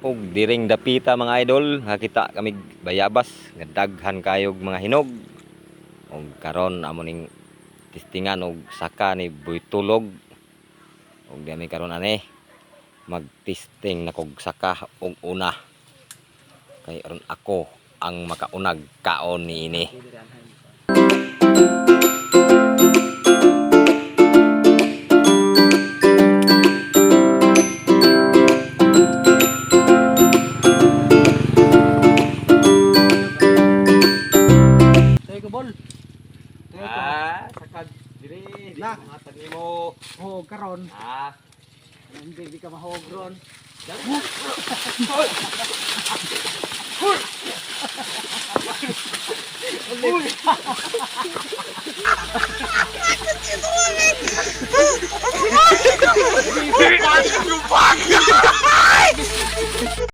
og diring dapita mga idol. Nakita kami bayabas. Nga daghan kayog mga hinog. Og karon amo ning testingan og saka ni Boytulog. Og di mi karon ani magtesting na kog saka og una. Kay aron ako ang makaunag kaon ni ini ah saka diri di Na. matag nimo Hog karon. ah. Hindi di ka mahog ron.